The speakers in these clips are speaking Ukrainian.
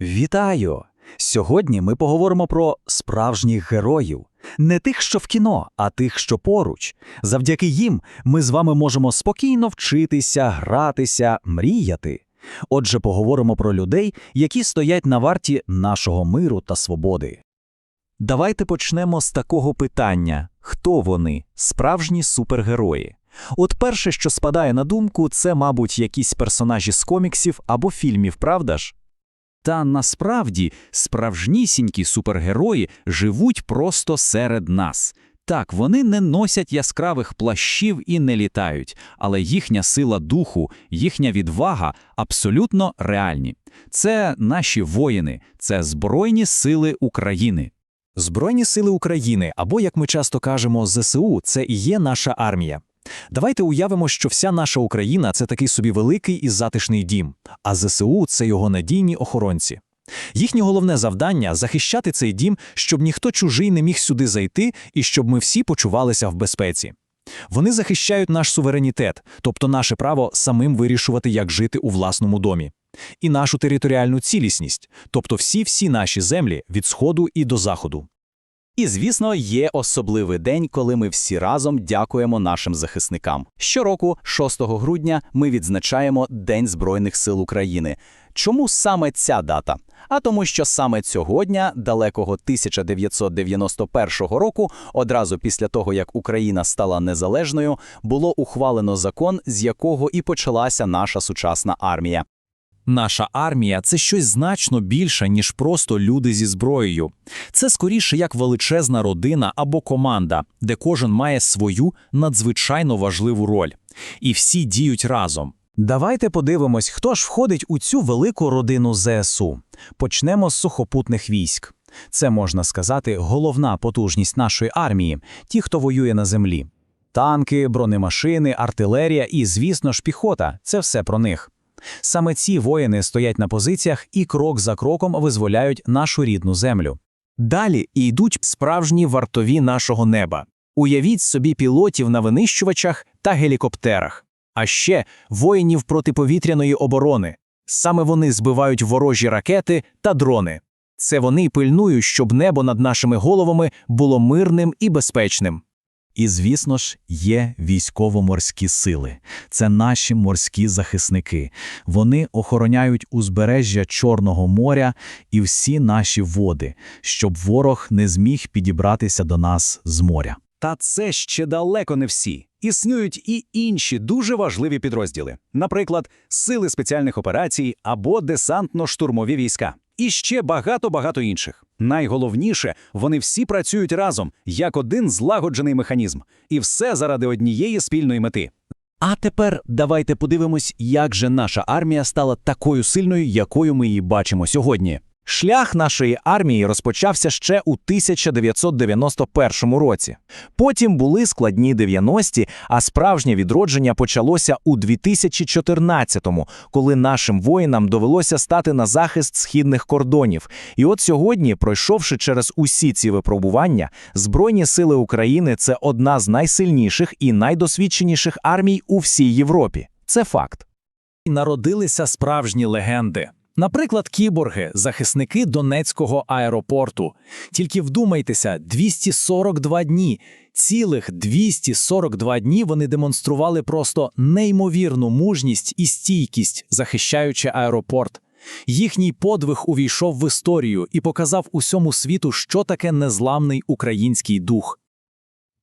Вітаю! Сьогодні ми поговоримо про справжніх героїв. Не тих, що в кіно, а тих, що поруч. Завдяки їм ми з вами можемо спокійно вчитися, гратися, мріяти. Отже, поговоримо про людей, які стоять на варті нашого миру та свободи. Давайте почнемо з такого питання: хто вони, справжні супергерої? От перше, що спадає на думку, це, мабуть, якісь персонажі з коміксів або фільмів, правда ж? Та насправді справжнісінькі супергерої живуть просто серед нас. Так, вони не носять яскравих плащів і не літають, але їхня сила духу, їхня відвага абсолютно реальні. Це наші воїни, це Збройні сили України. Збройні сили України, або, як ми часто кажемо, ЗСУ, це і є наша армія. Давайте уявимо, що вся наша Україна це такий собі великий і затишний дім, а ЗСУ це його надійні охоронці. Їхнє головне завдання захищати цей дім, щоб ніхто чужий не міг сюди зайти і щоб ми всі почувалися в безпеці. Вони захищають наш суверенітет, тобто наше право самим вирішувати, як жити у власному домі, і нашу територіальну цілісність, тобто всі-всі наші землі від сходу і до заходу. І, звісно, є особливий день, коли ми всі разом дякуємо нашим захисникам. Щороку, 6 грудня, ми відзначаємо День Збройних сил України. Чому саме ця дата? А тому, що саме цього дня, далекого 1991 року, одразу після того, як Україна стала незалежною, було ухвалено закон, з якого і почалася наша сучасна армія. Наша армія це щось значно більше, ніж просто люди зі зброєю. Це скоріше як величезна родина або команда, де кожен має свою надзвичайно важливу роль. І всі діють разом. Давайте подивимось, хто ж входить у цю велику родину ЗСУ. Почнемо з сухопутних військ. Це можна сказати головна потужність нашої армії, ті, хто воює на землі. Танки, бронемашини, артилерія і, звісно ж, піхота це все про них. Саме ці воїни стоять на позиціях і крок за кроком визволяють нашу рідну землю. Далі йдуть справжні вартові нашого неба. Уявіть собі пілотів на винищувачах та гелікоптерах, а ще воїнів протиповітряної оборони. Саме вони збивають ворожі ракети та дрони. Це вони пильнують, щоб небо над нашими головами було мирним і безпечним. І, звісно ж, є військово-морські сили. Це наші морські захисники. Вони охороняють узбережжя Чорного моря і всі наші води, щоб ворог не зміг підібратися до нас з моря. Та це ще далеко не всі. Існують і інші дуже важливі підрозділи, наприклад, сили спеціальних операцій або десантно-штурмові війська. І ще багато-багато інших. Найголовніше, вони всі працюють разом, як один злагоджений механізм, і все заради однієї спільної мети. А тепер давайте подивимось, як же наша армія стала такою сильною, якою ми її бачимо сьогодні. Шлях нашої армії розпочався ще у 1991 році. Потім були складні 90-ті, а справжнє відродження почалося у 2014-му, коли нашим воїнам довелося стати на захист східних кордонів. І от сьогодні, пройшовши через усі ці випробування, Збройні сили України це одна з найсильніших і найдосвідченіших армій у всій Європі. Це факт. Народилися справжні легенди. Наприклад, кіборги, захисники Донецького аеропорту. Тільки вдумайтеся, 242 дні. Цілих 242 дні вони демонстрували просто неймовірну мужність і стійкість, захищаючи аеропорт. Їхній подвиг увійшов в історію і показав усьому світу, що таке незламний український дух.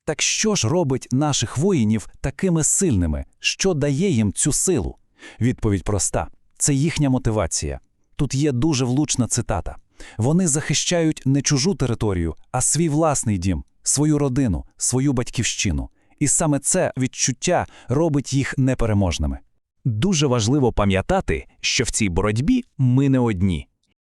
Так що ж робить наших воїнів такими сильними? Що дає їм цю силу? Відповідь проста це їхня мотивація. Тут є дуже влучна цитата. Вони захищають не чужу територію, а свій власний дім, свою родину, свою батьківщину. І саме це відчуття робить їх непереможними. Дуже важливо пам'ятати, що в цій боротьбі ми не одні.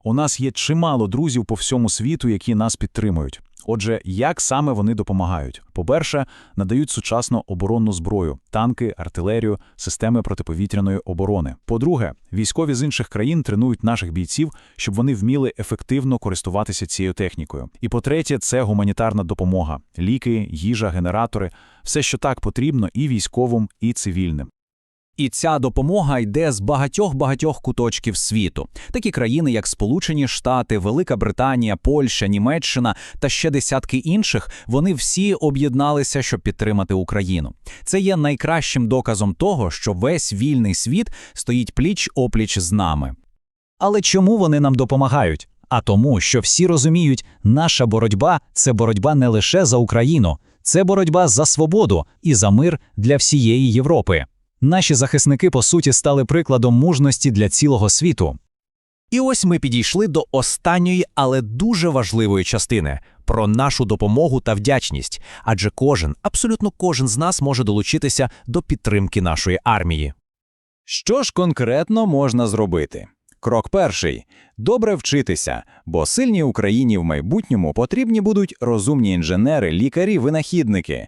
У нас є чимало друзів по всьому світу, які нас підтримують. Отже, як саме вони допомагають? По-перше, надають сучасну оборонну зброю, танки, артилерію, системи протиповітряної оборони. По-друге, військові з інших країн тренують наших бійців, щоб вони вміли ефективно користуватися цією технікою. І по-третє, це гуманітарна допомога: ліки, їжа, генератори все, що так потрібно і військовим, і цивільним. І ця допомога йде з багатьох-багатьох куточків світу. Такі країни, як Сполучені Штати, Велика Британія, Польща, Німеччина та ще десятки інших, вони всі об'єдналися, щоб підтримати Україну. Це є найкращим доказом того, що весь вільний світ стоїть пліч-опліч з нами. Але чому вони нам допомагають? А тому, що всі розуміють, наша боротьба це боротьба не лише за Україну, це боротьба за свободу і за мир для всієї Європи. Наші захисники, по суті, стали прикладом мужності для цілого світу. І ось ми підійшли до останньої, але дуже важливої частини про нашу допомогу та вдячність. Адже кожен, абсолютно кожен з нас може долучитися до підтримки нашої армії. Що ж конкретно можна зробити? Крок перший добре вчитися, бо сильній Україні в майбутньому потрібні будуть розумні інженери, лікарі, винахідники.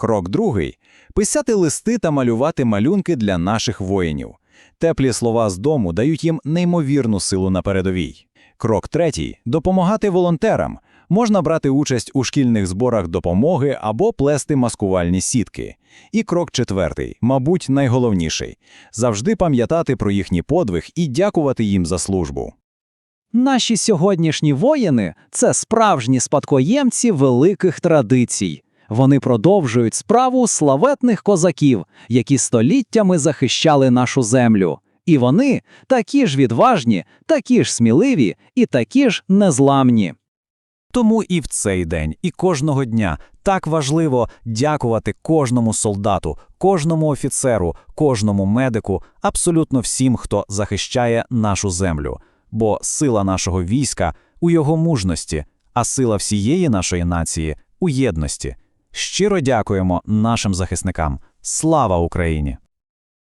Крок другий писати листи та малювати малюнки для наших воїнів. Теплі слова з дому дають їм неймовірну силу на передовій. Крок третій допомагати волонтерам. Можна брати участь у шкільних зборах допомоги або плести маскувальні сітки. І крок четвертий, мабуть, найголовніший завжди пам'ятати про їхній подвиг і дякувати їм за службу. Наші сьогоднішні воїни це справжні спадкоємці великих традицій. Вони продовжують справу славетних козаків, які століттями захищали нашу землю. І вони такі ж відважні, такі ж сміливі і такі ж незламні. Тому і в цей день, і кожного дня так важливо дякувати кожному солдату, кожному офіцеру, кожному медику, абсолютно всім, хто захищає нашу землю. Бо сила нашого війська у його мужності, а сила всієї нашої нації у єдності. Щиро дякуємо нашим захисникам. Слава Україні!